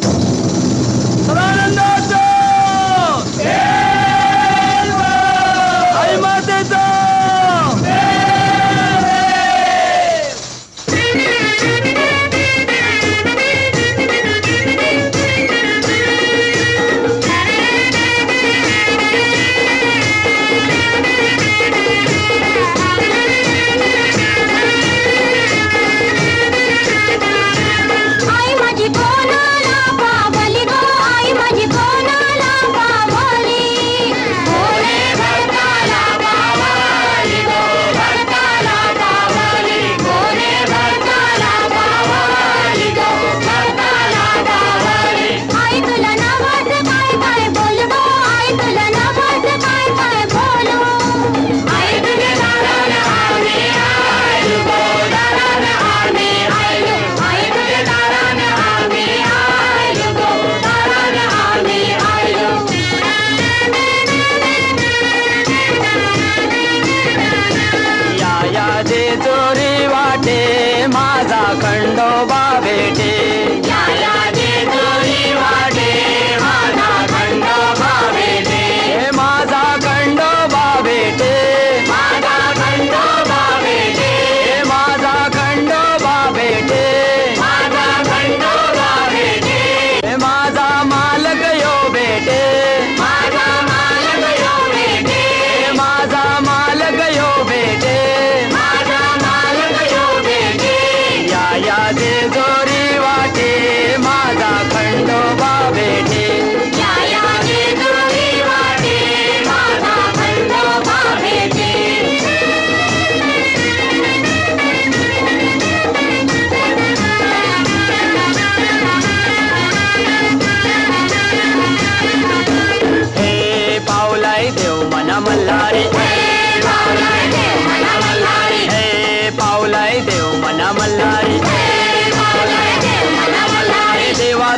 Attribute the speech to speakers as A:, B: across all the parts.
A: you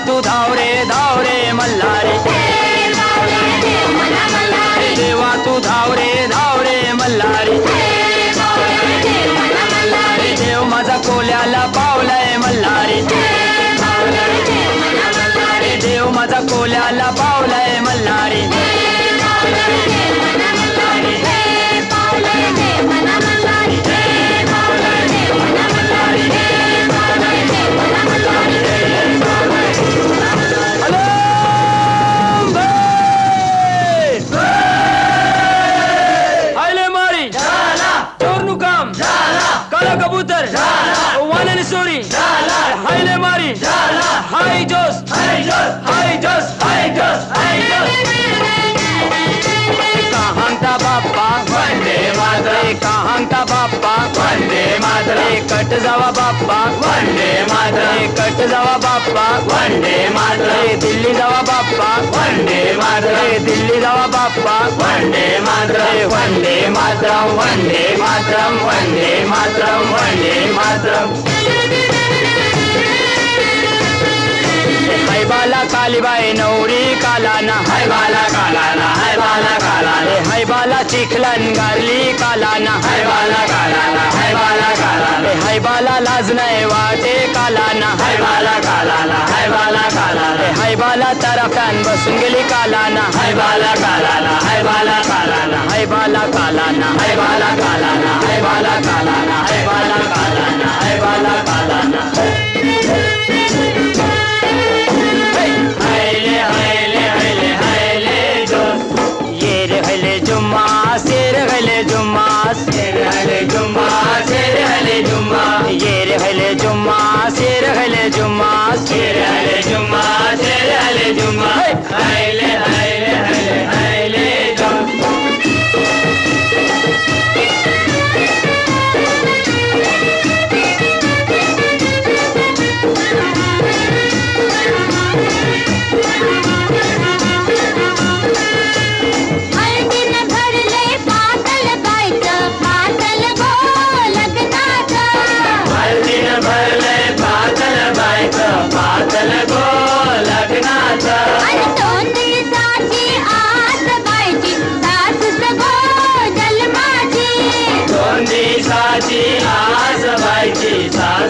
A: तू धाव धावरे धाव रे
B: देवा
A: तू धाव रे धाव हाय ले मारी हाय जोस हाय जोस हाय जोस हाय जोस हाय जोस कहाँ ता बापा वंदे मातरम कहाँ ता वंदे मातरम कट जावा बापा वंदे मातरम कट जावा बापा वंदे मातरम दिल्ली जावा बापा वंदे मातरम दिल्ली जावा बापा वंदे मातरम वंदे मातरम वंदे मातरम वंदे मातरम वंदे मातरम काली बाई नौरी कालाना हाय बाला कालाना हाय बाला कालाना हाय बाला चिखलन गारली कालाना हाय बाला कालाना हाय बाला कालाना हाय बाला लाज वाटे कालाना हाय बाला कालाना हाय बाला कालाना हाय बाला तरफान बसून गेली कालाना हाय बाला कालाना हाय बाला कालाना हाय बाला कालाना हाय बाला कालाना हाय बाला कालाना हाय बाला कालाना हाय बाला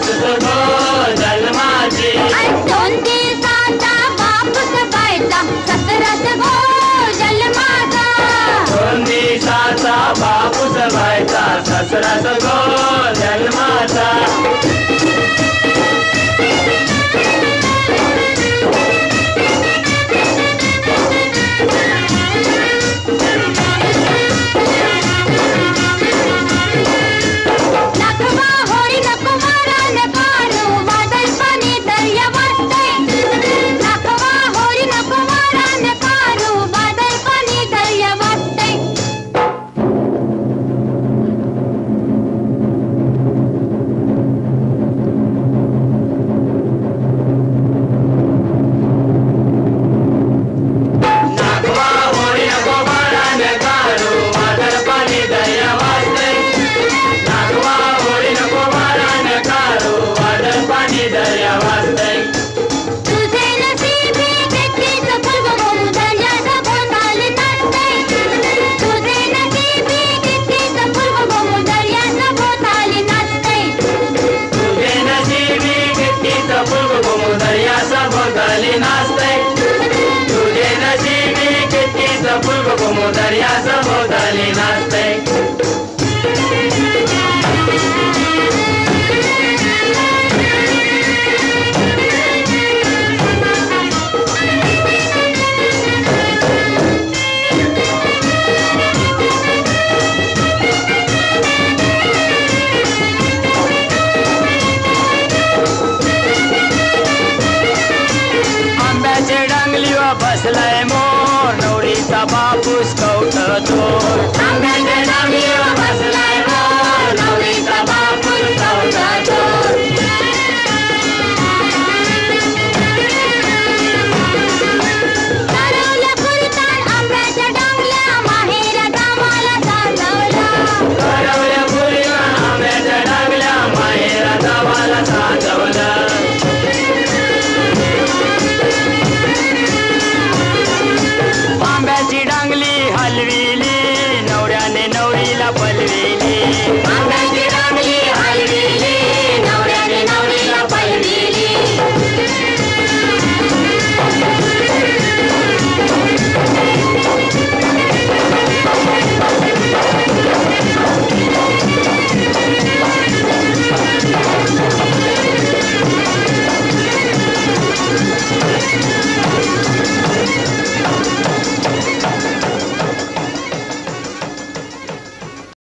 B: उसको जलमा दे उनके
A: साथ वापस बैठा ससरत को जलमा दा
B: उनके साथ वापस
A: बैठा दर्या सभोवताली नाचते आंब्याचे डांगलीवा Tabapus Kauta Dor. Ang ganda ng iyong